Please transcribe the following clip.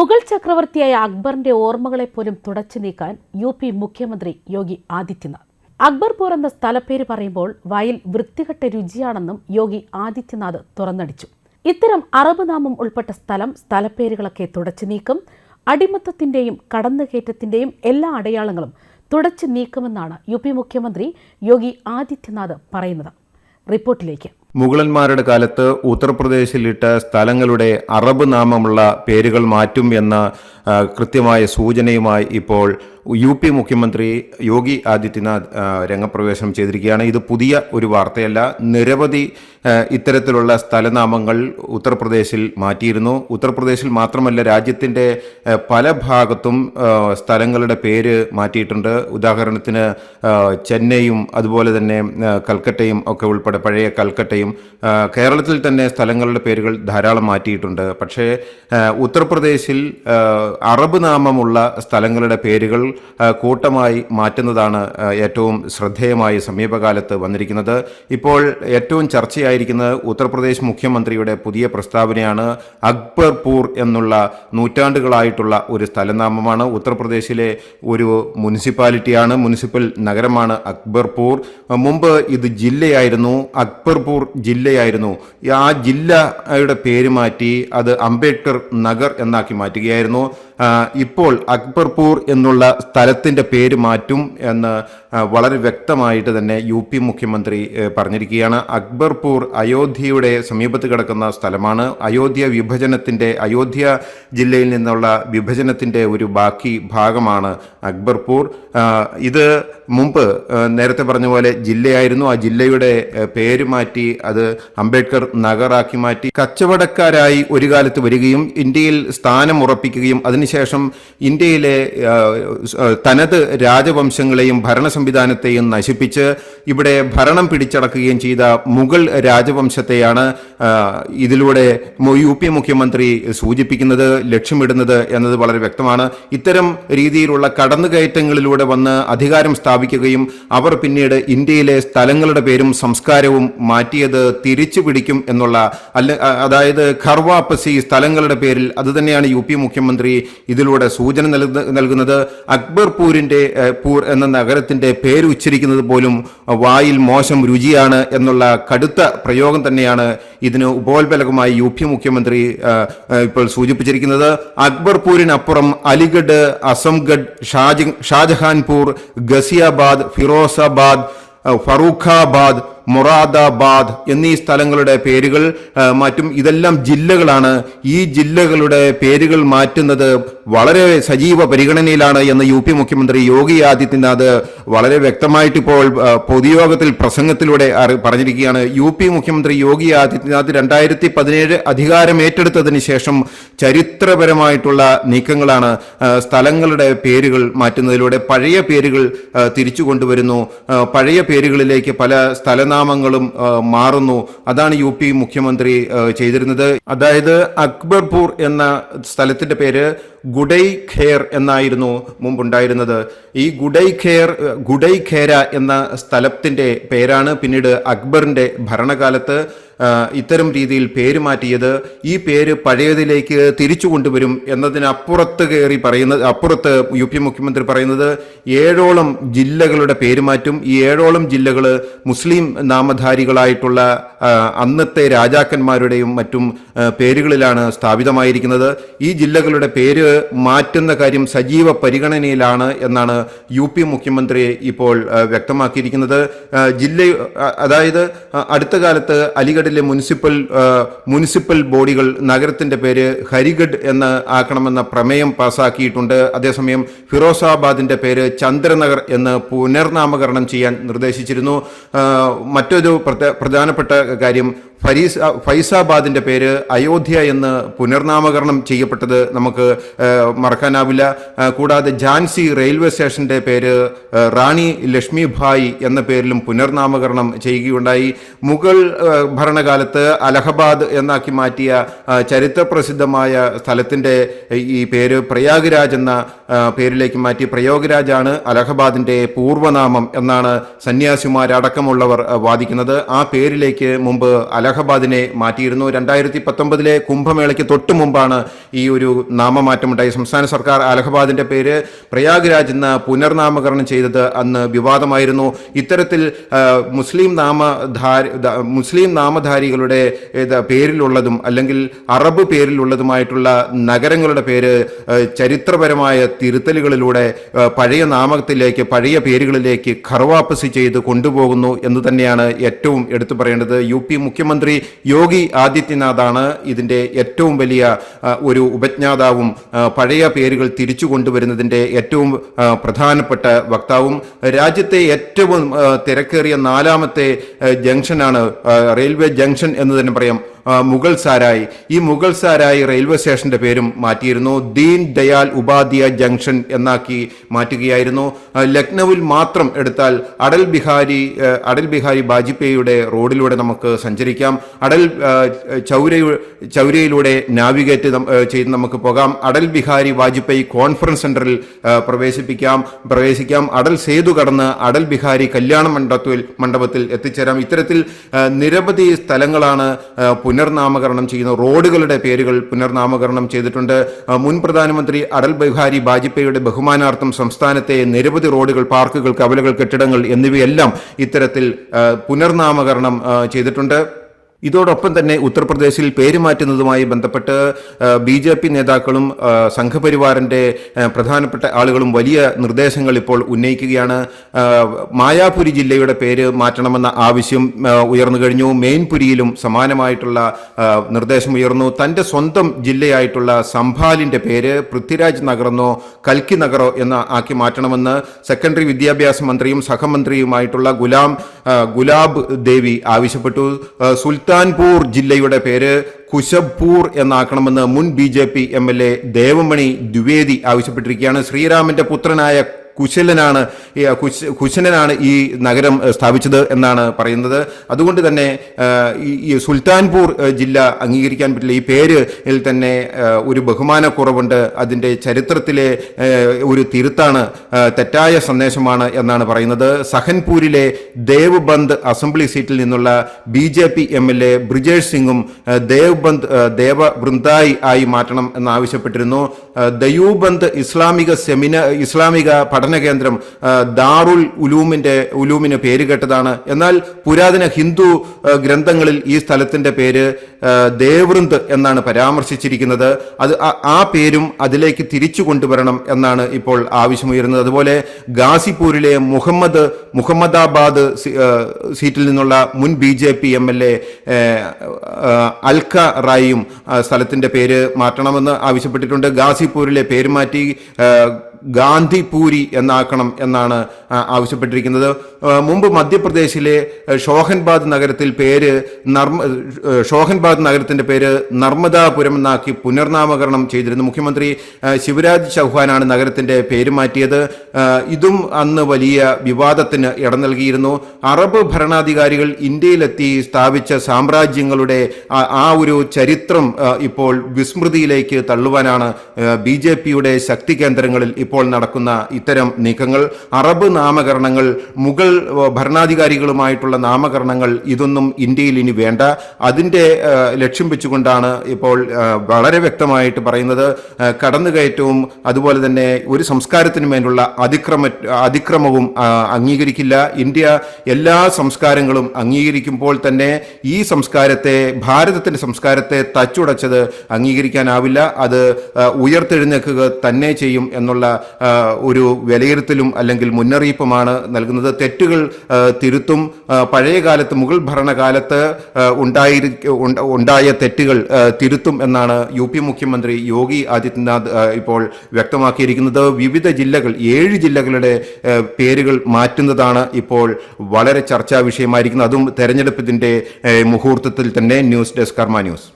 മുഗൾ ചക്രവർത്തിയായ അക്ബറിന്റെ ഓർമ്മകളെ പോലും തുടച്ചു നീക്കാൻ യു പി മുഖ്യമന്ത്രി യോഗി ആദിത്യനാഥ്. അക്ബർപൂർ എന്ന സ്ഥലപ്പേര് പറയുമ്പോൾ വായിൽ വൃത്തികെട്ട രുചിയാണെന്നും യോഗി ആദിത്യനാഥ് തുറന്നടിച്ചു. ഇത്തരം അറബ് നാമം ഉൾപ്പെട്ട സ്ഥലം സ്ഥലപ്പേരുകളൊക്കെ തുടച്ചു നീക്കും അടിമത്തത്തിന്റെയും കടന്നുകയറ്റത്തിന്റെയും എല്ലാ അടയാളങ്ങളും തുടച്ചു നീക്കുമെന്നാണ് യു പി മുഖ്യമന്ത്രി യോഗി ആദിത്യനാഥ് പറയുന്നത്. റിപ്പോർട്ടിലേക്ക്. മുഗളന്മാരുടെ കാലത്ത് ഉത്തർപ്രദേശിലിട്ട സ്ഥലങ്ങളുടെ അറബ് നാമമുള്ള പേരുകൾ മാറ്റും എന്ന കൃത്യമായ സൂചനയുമായി ഇപ്പോൾ യു പി മുഖ്യമന്ത്രി യോഗി ആദിത്യനാഥ് രംഗപ്രവേശനം ചെയ്തിരിക്കുകയാണ്. ഇത് പുതിയ ഒരു വാർത്തയല്ല. നിരവധി ഇത്തരത്തിലുള്ള സ്ഥലനാമങ്ങൾ ഉത്തർപ്രദേശിൽ മാറ്റിയിരുന്നു. ഉത്തർപ്രദേശിൽ മാത്രമല്ല രാജ്യത്തിന്റെ പല ഭാഗത്തും സ്ഥലങ്ങളുടെ പേര് മാറ്റിയിട്ടുണ്ട്. ഉദാഹരണത്തിന് ചെന്നൈയും അതുപോലെ തന്നെ കൽക്കട്ടയും ഒക്കെ ഉൾപ്പെടെ പഴയ കൽക്കട്ടയും കേരളത്തിൽ തന്നെ സ്ഥലങ്ങളുടെ പേരുകൾ ധാരാളം മാറ്റിയിട്ടുണ്ട്. പക്ഷേ ഉത്തർപ്രദേശിൽ അറബ് നാമമുള്ള സ്ഥലങ്ങളുടെ പേരുകൾ കൂട്ടമായി മാറ്റുന്നതാണ് ഏറ്റവും ശ്രദ്ധേയമായി സമീപകാലത്ത് വന്നിരിക്കുന്നത്. ഇപ്പോൾ ഏറ്റവും ചർച്ചയായിരിക്കുന്നത് ഉത്തർപ്രദേശ് മുഖ്യമന്ത്രിയുടെ പുതിയ പ്രസ്താവനയാണ് അക്ബർപൂർ എന്നുള്ള നൂറ്റാണ്ടുകളായിട്ടുള്ള ഒരു സ്ഥലനാമമാണ്. ഉത്തർപ്രദേശിലെ ഒരു മുനിസിപ്പാലിറ്റിയാണ് മുനിസിപ്പൽ നഗരമാണ് അക്ബർപൂർ മുമ്പ് ഇത് ജില്ലയായിരുന്നു അക്ബർപൂർ ജില്ലയായിരുന്നു. ആ ജില്ലയുടെ പേര് മാറ്റി അത് അംബേദ്കർ നഗർ എന്നാക്കി മാറ്റുകയായിരുന്നു. ഇപ്പോൾ അക്ബർപൂർ എന്നുള്ള സ്ഥലത്തിന്റെ പേര് മാറ്റും എന്ന് വളരെ വ്യക്തമായിട്ട് തന്നെ യു പി മുഖ്യമന്ത്രി പറഞ്ഞിരിക്കുകയാണ്. അക്ബർപൂർ അയോധ്യയുടെ സമീപത്ത് കിടക്കുന്ന സ്ഥലമാണ്. അയോധ്യ വിഭജനത്തിന്റെ അയോധ്യ ജില്ലയിൽ നിന്നുള്ള വിഭജനത്തിന്റെ ഒരു ബാക്കി ഭാഗമാണ് അക്ബർപൂർ. ഇത് മുമ്പ് നേരത്തെ പറഞ്ഞ പോലെ ജില്ലയായിരുന്നു. ആ ജില്ലയുടെ പേര് മാറ്റി അത് അംബേദ്കർ നഗറാക്കി മാറ്റി. കച്ചവടക്കാരായി ഒരു കാലത്ത് വരികയും ഇന്ത്യയിൽ സ്ഥാനം ഉറപ്പിക്കുകയും അതിനുശേഷം ഇന്ത്യയിലെ തനത് രാജവംശങ്ങളെയും ഭരണ സംവിധാനത്തെയും നശിപ്പിച്ച് ഇവിടെ ഭരണം പിടിച്ചടക്കുകയും ചെയ്ത മുഗൾ രാജവംശത്തെയാണ് ഇതിലൂടെ യു പി മുഖ്യമന്ത്രി സൂചിപ്പിക്കുന്നത് ലക്ഷ്യമിടുന്നത് എന്നത് വളരെ വ്യക്തമാണ്. ഇത്തരം രീതിയിലുള്ള കടന്നുകയറ്റങ്ങളിലൂടെ വന്ന് അധികാരം സ്ഥാപിക്കുകയും അവർ പിന്നീട് ഇന്ത്യയിലെ സ്ഥലങ്ങളുടെ പേരും സംസ്കാരവും മാറ്റിയത് തിരിച്ചു പിടിക്കും എന്നുള്ള അല്ല അതായത് ഖർവാപ്പസി സ്ഥലങ്ങളുടെ പേരിൽ അതുതന്നെയാണ് യു പി മുഖ്യമന്ത്രി ഇതിലൂടെ സൂചന നൽകുന്നത്. അക്ബർപൂരിന്റെ പൂർ എന്ന നഗരത്തിന്റെ പേര് ഉച്ചരിക്കുന്നത് പോലും വായിൽ മോശം രുചിയാണ് എന്നുള്ള കടുത്ത പ്രയോഗം തന്നെയാണ് ഇതിന് ഉപോത്ബലകമായി യു പി മുഖ്യമന്ത്രി ഇപ്പോൾ സൂചിപ്പിച്ചിരിക്കുന്നത്. അക്ബർപൂരിനപ്പുറം അലിഗഡ് അസംഗഡ് ഷാജി ഷാജഹാൻപൂർ ഗസിയാബാദ് ഫിറോസാബാദ് ഫറൂഖാബാദ് മൊറാദാബാദ് എന്നീ സ്ഥലങ്ങളുടെ പേരുകൾ മാറ്റും ഇതെല്ലാം ജില്ലകളാണ്. ഈ ജില്ലകളുടെ പേരുകൾ മാറ്റുന്നത് വളരെ സജീവ പരിഗണനയിലാണ് എന്ന് യു പി മുഖ്യമന്ത്രി യോഗി ആദിത്യനാഥ് വളരെ വ്യക്തമായിട്ട് ഇപ്പോൾ പൊതുയോഗത്തിൽ പ്രസംഗത്തിലൂടെ പറഞ്ഞിരിക്കുകയാണ്. യു പി മുഖ്യമന്ത്രി യോഗി ആദിത്യനാഥ് രണ്ടായിരത്തി പതിനേഴ് അധികാരം ഏറ്റെടുത്തതിന് ശേഷം ചരിത്രപരമായിട്ടുള്ള നീക്കങ്ങളാണ് സ്ഥലങ്ങളുടെ പേരുകൾ മാറ്റുന്നതിലൂടെ പഴയ പേരുകൾ തിരിച്ചു കൊണ്ടുവരുന്നു. പഴയ പേരുകളിലേക്ക് പല സ്ഥലനാമങ്ങളും ആ, മാറുന്നു. അതാണ് യു പി മുഖ്യമന്ത്രി ചെയ്തിരുന്നത്. അതായത് അക്ബർപൂർ എന്ന സ്ഥലത്തിന്റെ പേര് ഗുഡൈ ഖേർ എന്നായിരുന്നു മുമ്പുണ്ടായിരുന്നത്. ഈ ഗുഡൈ ഖേർ ഗുഡൈ ഖേര എന്ന സ്ഥലത്തിന്റെ പേരാണ് പിന്നീട് അക്ബറിന്റെ ഭരണകാലത്ത് ഇത്തരം രീതിയിൽ പേര് മാറ്റിയത്. ഈ പേര് പഴയതിലേക്ക് തിരിച്ചു കൊണ്ടുവരും എന്നതിനപ്പുറത്ത് കയറി പറയുന്നത് അപ്പുറത്ത് യു പി മുഖ്യമന്ത്രി പറയുന്നത് ഏഴോളം ജില്ലകളുടെ പേര് മാറ്റും. ഈ ഏഴോളം ജില്ലകൾ മുസ്ലിം നാമധാരികളായിട്ടുള്ള അന്നത്തെ രാജാക്കന്മാരുടെയും മറ്റും പേരുകളിലാണ് സ്ഥാപിതമായിരിക്കുന്നത്. ഈ ജില്ലകളുടെ പേര് മാറ്റുന്ന കാര്യം സജീവ പരിഗണനയിലാണ് എന്നാണ് യു പി മുഖ്യമന്ത്രി ഇപ്പോൾ വ്യക്തമാക്കിയിരിക്കുന്നത്. ജില്ല അതായത് അടുത്ത കാലത്ത് അലിഗഡിലെ മുനിസിപ്പൽ മുനിസിപ്പൽ ബോഡികൾ നഗരത്തിന്റെ പേര് ഹരിഗഡ് എന്ന് ആക്കണമെന്ന പ്രമേയം പാസാക്കിയിട്ടുണ്ട്. അതേസമയം ഫിറോസാബാദിന്റെ പേര് ചന്ദ്രനഗർ എന്ന് പുനർനാമകരണം ചെയ്യാൻ നിർദ്ദേശിച്ചിരുന്നു. മറ്റൊരു പ്രധാനപ്പെട്ട കാര്യം ഫരീസ് ഫൈസാബാദിന്റെ പേര് അയോധ്യ എന്ന് പുനർനാമകരണം ചെയ്യപ്പെട്ടത് നമുക്ക് മറക്കാനാവില്ല. കൂടാതെ ഝാൻസി റെയിൽവേ സ്റ്റേഷന്റെ പേര് റാണി ലക്ഷ്മിഭായ് എന്ന പേരിലും പുനർനാമകരണം ചെയ്യുകയുണ്ടായി. മുഗൾ ഭരണകാലത്ത് അലഹബാദ് എന്നാക്കി മാറ്റിയ ചരിത്ര ചരിത്രപ്രസിദ്ധമായ സ്ഥലത്തിന്റെ ഈ പേര് പ്രയാഗ്രാജ് എന്ന പേരിലേക്ക് മാറ്റി. പ്രയോഗരാജാണ് അലഹബാദിന്റെ പൂർവനാമം എന്നാണ് സന്യാസിമാരടക്കമുള്ളവർ വാദിക്കുന്നത്. ആ പേരിലേക്ക് മുമ്പ് അലഹ അലഹബാദിനെ മാറ്റിയിരുന്നു. രണ്ടായിരത്തി പത്തൊമ്പതിലെ കുംഭമേളയ്ക്ക് തൊട്ടു മുമ്പാണ് ഈ ഒരു നാമമാറ്റമുണ്ടായി സംസ്ഥാന സർക്കാർ അലഹബാദിന്റെ പേര് പ്രയാഗ്രാജ് എന്ന പുനർനാമകരണം ചെയ്തത് അന്ന് വിവാദമായിരുന്നു. ഇത്തരത്തിൽ മുസ്ലിം നാമധാരി മുസ്ലിം നാമധാരികളുടെ പേരിലുള്ളതും അല്ലെങ്കിൽ അറബ് പേരിലുള്ളതുമായിട്ടുള്ള നഗരങ്ങളുടെ പേര് ചരിത്രപരമായ തിരുത്തലുകളിലൂടെ പഴയ നാമത്തിലേക്ക് പഴയ പേരുകളിലേക്ക് ഖർവാപ്പസി ചെയ്ത് കൊണ്ടുപോകുന്നു എന്ന് തന്നെയാണ് ഏറ്റവും എടുത്തു പറയേണ്ടത്. യു പി മുഖ്യമന്ത്രി യോഗി ആദിത്യനാഥാണ് ഇതിന്റെ ഏറ്റവും വലിയ ഒരു ഉപജ്ഞാതാവും പഴയ പേരുകൾ തിരിച്ചു കൊണ്ടുവരുന്നതിന്റെ ഏറ്റവും പ്രധാനപ്പെട്ട വക്താവും. രാജ്യത്തെ ഏറ്റവും തിരക്കേറിയ നാലാമത്തെ ജംഗ്ഷനാണ് റെയിൽവേ ജംഗ്ഷൻ എന്ന് തന്നെ പറയാം. മുഗൾ സാരായി. ഈ മുഗൾ സാരായി റെയിൽവേ സ്റ്റേഷന്റെ പേരും മാറ്റിയിരുന്നു. ദീൻ ദയാൽ ഉപാധ്യായ ജംഗ്ഷൻ എന്നാക്കി മാറ്റുകയായിരുന്നു. ലക്നൌവിൽ മാത്രം എടുത്താൽ അടൽ ബിഹാരി അടൽ ബിഹാരി വാജ്പേയിയുടെ റോഡിലൂടെ നമുക്ക് സഞ്ചരിക്കാം. അടൽ ചൗര ചൗരയിലൂടെ നാവിഗേറ്റ് ചെയ്ത് നമുക്ക് പോകാം. അടൽ ബിഹാരി വാജ്പേയി കോൺഫറൻസ് സെന്ററിൽ പ്രവേശിപ്പിക്കാം. പ്രവേശിക്കാം. അടൽ സേതു കടന്ന് അടൽ ബിഹാരി കല്യാണ മണ്ഡപത്തിൽ മണ്ഡപത്തിൽ എത്തിച്ചേരാം. ഇത്തരത്തിൽ നിരവധി സ്ഥലങ്ങളാണ് പുനർനാമകരണം ചെയ്യുന്ന റോഡുകളുടെ പേരുകൾ പുനർനാമകരണം ചെയ്തിട്ടുണ്ട്. മുൻ പ്രധാനമന്ത്രി അടൽ ബിഹാരി വാജ്പേയിയുടെ ബഹുമാനാർത്ഥം സംസ്ഥാനത്തെ നിരവധി റോഡുകൾ പാർക്കുകൾ കവലകൾ കെട്ടിടങ്ങൾ എന്നിവയെല്ലാം ഇത്തരത്തിൽ പുനർനാമകരണം ചെയ്തിട്ടുണ്ട്. ഇതോടൊപ്പം തന്നെ ഉത്തർപ്രദേശിൽ പേരുമാറ്റുന്നതുമായി ബന്ധപ്പെട്ട് ബി ജെ പി നേതാക്കളും സംഘപരിവാറിന്റെ പ്രധാനപ്പെട്ട ആളുകളും വലിയ നിർദ്ദേശങ്ങൾ ഇപ്പോൾ ഉന്നയിക്കുകയാണ്. മായാപുരി ജില്ലയുടെ പേര് മാറ്റണമെന്ന ആവശ്യം ഉയർന്നു കഴിഞ്ഞു. മെയിൻപുരിയിലും സമാനമായിട്ടുള്ള നിർദ്ദേശം ഉയർന്നു. തന്റെ സ്വന്തം ജില്ലയായിട്ടുള്ള സംഭാലിന്റെ പേര് പൃഥ്വിരാജ് നഗറെന്നോ കൽക്കി നഗറോ എന്ന ആക്കി മാറ്റണമെന്ന് സെക്കൻഡറി വിദ്യാഭ്യാസ മന്ത്രിയും സഹമന്ത്രിയുമായിട്ടുള്ള ഗുലാം ഗുലാബ് ദേവി ആവശ്യപ്പെട്ടു. ആ, സുൽത്താൻപൂർ ജില്ലയുടെ പേര് കുശബ്പൂർ എന്നാക്കണമെന്ന് മുൻ B J P M L A Devmani Dwivedi ആവശ്യപ്പെട്ടിരിക്കുകയാണ്. ശ്രീരാമന്റെ പുത്രനായ കുശലനാണ് കുശലനാണ് ഈ നഗരം സ്ഥാപിച്ചത് എന്നാണ് പറയുന്നത്. അതുകൊണ്ട് തന്നെ ഈ സുൽത്താൻപൂർ ജില്ല അംഗീകരിക്കാൻ പറ്റില്ല. ഈ പേര് തന്നെ ഒരു ബഹുമാനക്കുറവുണ്ട്. അതിന്റെ ചരിത്രത്തിലെ ഒരു തിരുത്താണ് തെറ്റായ സന്ദേശമാണ് എന്നാണ് പറയുന്നത്. സഹൻപൂരിലെ ദേവ്ബന്ദ് അസംബ്ലി സീറ്റിൽ നിന്നുള്ള B J P M L A Brijesh സിംഗും ദേവ്ബന്ദ് ദേവബൃന്ദായി ദേവ ആയി മാറ്റണം എന്നാവശ്യപ്പെട്ടിരുന്നു. ദയൂബന്ദ് ഇസ്ലാമിക സെമിന ഇസ്ലാമിക പഠന കേന്ദ്രം ദാറുൽ ഉലൂമിന്റെ ഉലൂമിന് പേര് കേട്ടതാണ്. എന്നാൽ പുരാതന ഹിന്ദു ഗ്രന്ഥങ്ങളിൽ ഈ സ്ഥലത്തിന്റെ പേര് ദേവൃന്ദ് എന്നാണ് പരാമർശിച്ചിരിക്കുന്നത്. അത് ആ- പേരും അതിലേക്ക് തിരിച്ചു കൊണ്ടുവരണം എന്നാണ് ഇപ്പോൾ ആവശ്യമുയരുന്നത്. അതുപോലെ ഗാസിപൂരിലെ മുഹമ്മദ് മുഹമ്മദാബാദ് സീറ്റിൽ നിന്നുള്ള മുൻ B J P M L A Alka റായിയും സ്ഥലത്തിന്റെ പേര് മാറ്റണമെന്ന് ആവശ്യപ്പെട്ടിട്ടുണ്ട്. ഗാസിപൂരിലെ പേര് മാറ്റി ഗാന്ധിപൂരി എന്നാക്കണം എന്നാണ് ആവശ്യപ്പെട്ടിരിക്കുന്നത്. മുമ്പ് മധ്യപ്രദേശിലെ ഷോഹൻബാദ് നഗരത്തിൽ പേര് നർമ്മ ഷോഹൻബാദ് നഗരത്തിന്റെ പേര് നർമ്മദാപുരം എന്നാക്കി പുനർനാമകരണം ചെയ്തിരുന്നു. മുഖ്യമന്ത്രി ശിവരാജ് ചൗഹാനാണ് നഗരത്തിന്റെ പേര് മാറ്റിയത്. ഇതും അന്ന് വലിയ വിവാദത്തിന് ഇട നൽകിയിരുന്നു അറബ് ഭരണാധികാരികൾ ഇന്ത്യയിലെത്തി സ്ഥാപിച്ച സാമ്രാജ്യങ്ങളുടെ ആ- ഒരു ചരിത്രം ഇപ്പോൾ വിസ്മൃതിയിലേക്ക് തള്ളുവാനാണ് ബി ജെ പിയുടെ ശക്തി കേന്ദ്രങ്ങളിൽ ഇപ്പോൾ നടക്കുന്ന ഇത്തരം നീക്കങ്ങൾ. അറബ് നാമകരണങ്ങൾ മുഗൾ ഭരണാധികാരികളുമായിട്ടുള്ള നാമകരണങ്ങൾ ഇതൊന്നും ഇന്ത്യയിൽ ഇനി വേണ്ട. അതിന്റെ ലക്ഷ്യം വെച്ചുകൊണ്ടാണ് ഇപ്പോൾ വളരെ വ്യക്തമായിട്ട് പറയുന്നത്. കടന്നുകയറ്റവും അതുപോലെ തന്നെ ഒരു സംസ്കാരത്തിന് മേലുള്ള അതിക്രമ അതിക്രമവും അംഗീകരിക്കില്ല. ഇന്ത്യ എല്ലാ സംസ്കാരങ്ങളും അംഗീകരിക്കുമ്പോൾ തന്നെ ഈ സംസ്കാരത്തെ ഭാരതത്തിന്റെ സംസ്കാരത്തെ തച്ചുടച്ചത് അംഗീകരിക്കാനാവില്ല. അത് ഉയർത്തെഴുന്നേക്കുക തന്നെ ചെയ്യും എന്നുള്ള ഒരു വിലയിരുത്തലും അല്ലെങ്കിൽ മുന്നറിയിപ്പുമാണ് നൽകുന്നത്. തെറ്റുകൾ തിരുത്തും പഴയകാലത്ത് പഴയ കാലത്ത് മുഗൾ ഭരണകാലത്ത് ഉണ്ടായി ഉണ്ടായ തെറ്റുകൾ തിരുത്തും എന്നാണ് യു പി മുഖ്യമന്ത്രി യോഗി ആദിത്യനാഥ് ഇപ്പോൾ വ്യക്തമാക്കിയിരിക്കുന്നത്. വിവിധ ജില്ലകൾ ഏഴ് ജില്ലകളുടെ പേരുകൾ മാറ്റുന്നതാണ് ഇപ്പോൾ വളരെ ചർച്ചാ വിഷയമായിരിക്കുന്നത്. അതും തെരഞ്ഞെടുപ്പിന്റെ മുഹൂർത്തത്തിൽ തന്നെ ന്യൂസ് ഡെസ്ക് കർമ്മ ന്യൂസ്.